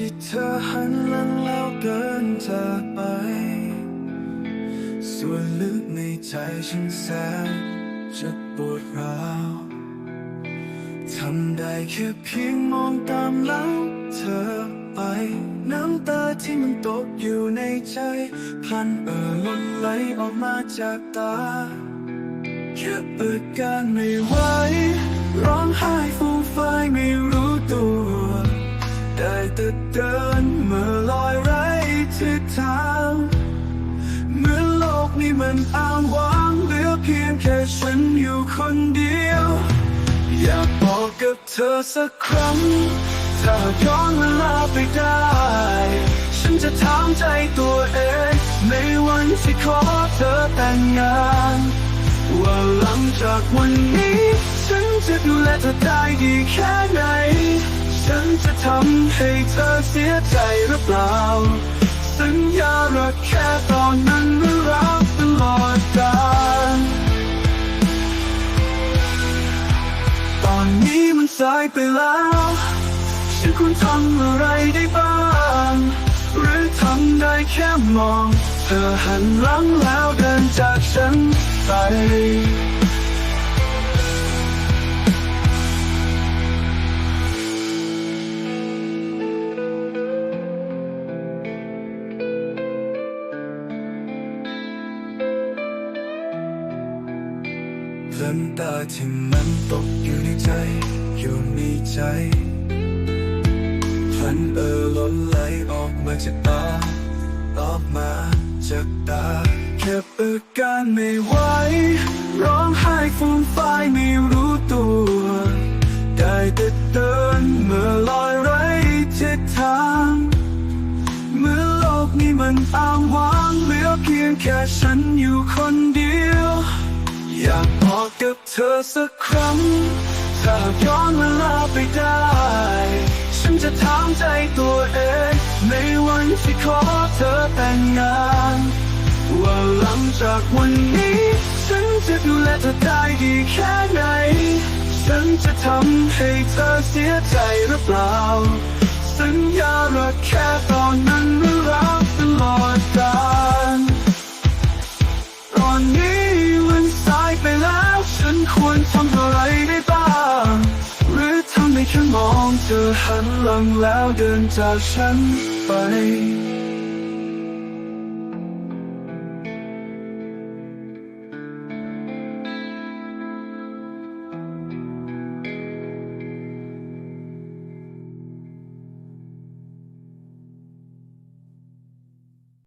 ที่เธอหันหลังแล้วเดินจากไป ส่วนลึกในใจฉันแสนจะปวดร้าวทำได้แค่เพียงมองตามหลังเธอไป น้ำตาที่มันตกอยู่ในใจพลันเอ่อล้นไหลออกมาจากตา แค่เปิดการไม่ไหว มื่อลอยไร้ทิศทางเหมือนโลกนี้มันอ้างว้างเหลือเพียงแค่ฉันอยู่คนเดียว อยากบอกกับเธอสักครั้ง ถ้าย้อนเวลาไปได้ ฉันจะถามใจตัวเองในวันที่ขอเธอแต่งงานว่าหลังจากวันนี้ ฉันจะดูแลเธอได้ดีแค่ไหน ฉันจะทำให้เธอเสียใจหรือเปล่า สัญญารักแค่ตอนนั้นหรือรักตลอดกาลตอนนี้มันสายไปแล้ว ฉันควรทำอะไรได้บ้าง หรือทำได้แค่มอง เธอหันหลังแล้วเดินจากฉันไป เพลินตาที่มันตกอยู่ในใจ อยู่ในใจพลันเออล้นไหลออกมาจากตาออกมาจากตาแค่เปิดการไม่ไหวร้องไห้ฟูมฟายไม่รู้ตัว ได้แต่เดินเมื่อลอยไร้ทิศทางเมื่อโลกนี้มันอ้างว้างเหลือเพียงแค่ฉันอยู่คนเดียว อยากบอกกับเธอสักครั้ง ถ้าย้อนเวลาไปได้ ฉันจะถามใจตัวเอง ในวันที่ขอเธอแต่งงาน ว่าหลังจากวันนี้ ฉันจะดูแลเธอได้ดีแค่ไหน ฉันจะทำให้เธอเสียใจหรือเปล่า สัญญารักแค่ตอนนั้นหรือรักตลอดำอะไรได้บ้าง หรือทำให้ฉันมองเธอหันหลังแล้วเดินจากฉันไป